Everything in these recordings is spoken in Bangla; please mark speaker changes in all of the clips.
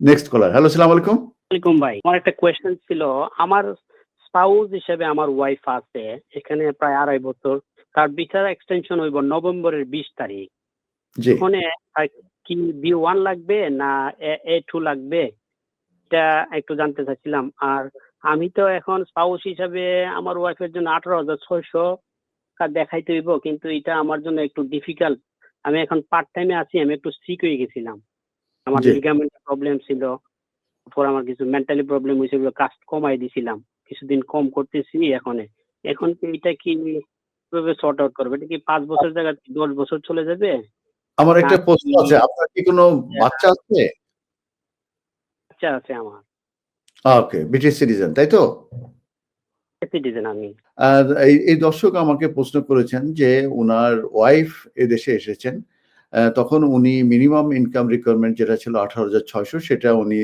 Speaker 1: নেক্সট কলার হ্যালো সালাম আলাইকুম
Speaker 2: ওয়ালাইকুম ভাই আমার একটা কোয়েশ্চেন ছিল আমার স্পাউস হিসেবে আমার ওয়াইফ আছে এখানে প্রায় আড়াই বছর তার বিচার এক্সটেনশন হইব নভেম্বরের বিশ তারিখ। ওখানে কি বি ওয়ান লাগবে না এ টু লাগবে? এটা একটু জানতে চাচ্ছিলাম। আর আমি তো এখন স্পাউস হিসাবে আমার ওয়াইফের জন্য আঠারো হাজার ছয়শো দেখাইতে হইব কিন্তু এটা আমার জন্য একটু ডিফিকাল্ট আমি এখন পার্ট টাইমে আছি আমি একটু সিক হয়ে গেছিলাম। আমার লিগামেন্টের প্রবলেম ছিল তারপর আমার কিছু মেন্টালি প্রবলেম হয়েছে ওগুলো কাস্ট কমাই দিছিলাম। কিছুদিন কম করতেছি এখন। এখন কি এটা কি কীভাবে সর্ট আউট করবে? এটা কি পাঁচ বছর জায়গায় দশ বছর চলে যাবে?
Speaker 1: আমার একটা প্রশ্ন আছে আপনার কি কোনো বাচ্চা আছে?
Speaker 2: বাচ্চা আছে আমার।
Speaker 1: ওকে ব্রিটিশ সিটিজেন তাই তো?
Speaker 2: সিটিজেন আমি।
Speaker 1: আর এই এই দর্শক আমাকে প্রশ্ন করেছেন যে ওনার ওয়াইফ এদেশে এসেছেন। তখন উনি মিনিমাম ইনকাম রিকোয়ারমেন্ট যেটা ছিল আঠারো হাজার ছয়শো, সেটা উনি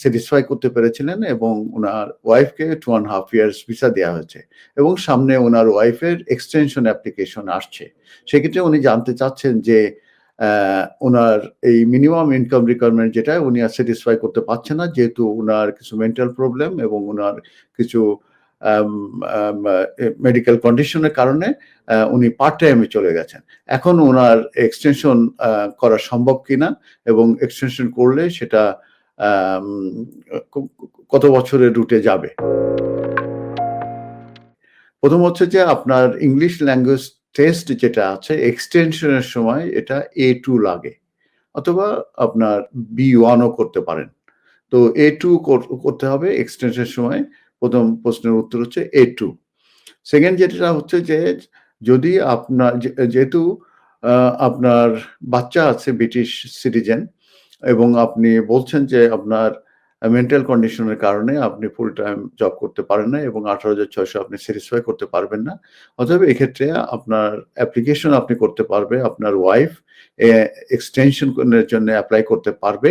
Speaker 1: স্যাটিসফাই করতে পেরেছিলেন এবং ওনার ওয়াইফকে two and half years visa দেওয়া হয়েছে এবং সামনে ওনার ওয়াইফের এক্সটেনশন অ্যাপ্লিকেশন আসছে। সেক্ষেত্রে উনি জানতে চাচ্ছেন যে ওনার এই মিনিমাম ইনকাম রিকোয়ারমেন্ট যেটা, উনি আর স্যাটিসফাই করতে পারছে না, যেহেতু ওনার কিছু মেন্টাল প্রবলেম এবং ওনার কিছু মেডিকেল কন্ডিশনের কারণে আহ, উনি পার্ট টাইমে চলে গেছেন। এখন ওনার এক্সটেনশন করা সম্ভব কিনা এবং এক্সটেনশন করলে সেটা আম, কত বছরের রুটে যাবে? প্রথম হচ্ছে যে আপনার ইংলিশ ল্যাঙ্গুয়েজ টেস্ট যেটা আছে এক্সটেনশনের সময় এটা এ টু লাগে। অথবা আপনার বি ওয়ানও করতে পারেন। তো এ টু করতে হবে এক্সটেনশনের সময়। প্রথম প্রশ্নের উত্তর হচ্ছে এ টু সেকেন্ড যেটা হচ্ছে যে, যদি আপনার যেহেতু আপনার বাচ্চা আছে ব্রিটিশ সিটিজেন এবং আপনি বলছেন যে আপনার মেন্টাল কন্ডিশনের কারণে আপনি ফুল টাইম জব করতে পারেন না এবং আঠারো হাজার ছয়শো আপনি স্যাটিসফাই করতে পারবেন না, অতএব এক্ষেত্রে আপনার অ্যাপ্লিকেশন আপনি করতে পারবে, আপনার ওয়াইফ এক্সটেনশন জন্য অ্যাপ্লাই করতে পারবে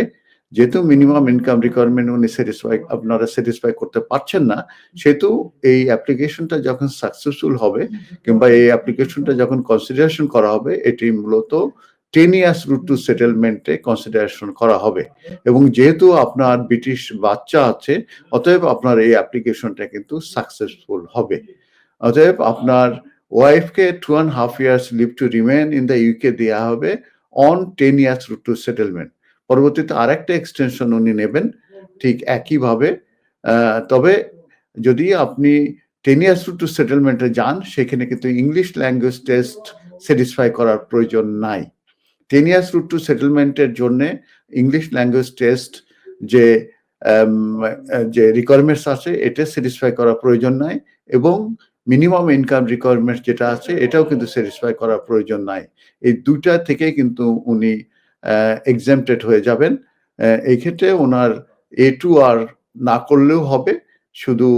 Speaker 1: যেহেতু মিনিমাম ইনকাম রিকোয়ারমেন্ট উনি স্যাটিসফাই আপনারা স্যাটিসফাই করতে পারছেন না, সেহেতু এই অ্যাপ্লিকেশনটা যখন সাকসেসফুল হবে কিংবা এই অ্যাপ্লিকেশনটা যখন কনসিডারেশন করা হবে, এটি মূলত টেন ইয়ার্স রুট টু সেটেলমেন্টে কনসিডারেশন করা হবে। এবং যেহেতু আপনার ব্রিটিশ বাচ্চা আছে, অতএব আপনার এই অ্যাপ্লিকেশনটা কিন্তু সাকসেসফুল হবে। অতএব আপনার ওয়াইফকে two and half years leave to remain in the UK দেওয়া হবে on ten years route to settlement পরবর্তীতে আরেকটা এক্সটেনশন উনি নেবেন, ঠিক একইভাবে তবে যদি আপনি টেন ইয়ার্স টু সেটেলমেন্টে যান, সেখানে কিন্তু ইংলিশ ল্যাঙ্গুয়েজ টেস্ট স্যাটিসফাই করার প্রয়োজন নাই। টেন ইয়ার্স রুট টু সেটেলমেন্টের জন্য ইংলিশ ল্যাঙ্গুয়েজ টেস্ট যে যে রিকোয়ারমেন্টস আছে, এটা স্যাটিসফাই করার প্রয়োজন নাই এবং মিনিমাম ইনকাম রিকোয়ারমেন্ট যেটা আছে, এটাও কিন্তু স্যাটিসফাই করার প্রয়োজন নাই। এই দুইটা থেকে কিন্তু উনি এক্সামটেড হয়ে যাবেন। এই ক্ষেত্রে ওনার এ টু আর না করলেও হবে। শুধু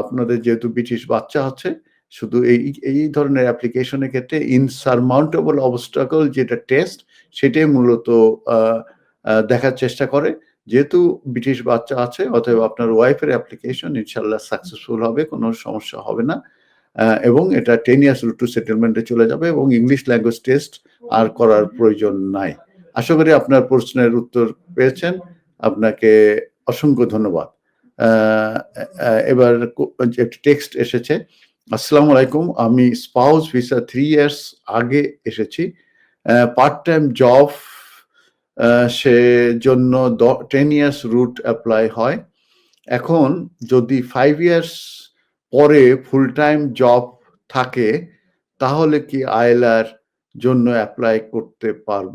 Speaker 1: আপনাদের যেহেতু ব্রিটিশ বাচ্চা আছে শুধু এই এই ধরনের অ্যাপ্লিকেশনের ক্ষেত্রে ইনসারমাউন্টেবল অবস্টাকল যেটা টেস্ট সেটাই মূলত দেখার চেষ্টা করে। যেহেতু ব্রিটিশ বাচ্চা আছে, অতএব আপনার ওয়াইফের অ্যাপ্লিকেশন ইনশাল্লাহ সাকসেসফুল হবে, কোনো সমস্যা হবে না। এবং এটা টেন ইয়ার্স রুট টু সেটেলমেন্টে চলে যাবে এবং ইংলিশ ল্যাঙ্গুয়েজ টেস্ট আর করার প্রয়োজন নাই। আশা করি আপনার প্রশ্নের উত্তর পেয়েছেন। আপনাকে অসংখ্য ধন্যবাদ। এবার একটি টেক্সট এসেছে, আসসালামু আলাইকুম, আমি স্পাউস ভিসা থ্রি ইয়ার্স আগে এসেছি। পার্ট টাইম জব সে জন্য টেন ইয়ার্স রুট অ্যাপ্লাই হয়। এখন যদি ফাইভ ইয়ার্স পরে ফুল টাইম জব থাকে, তাহলে কি আইলার জন্য অ্যাপ্লাই করতে পারব?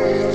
Speaker 3: Amen.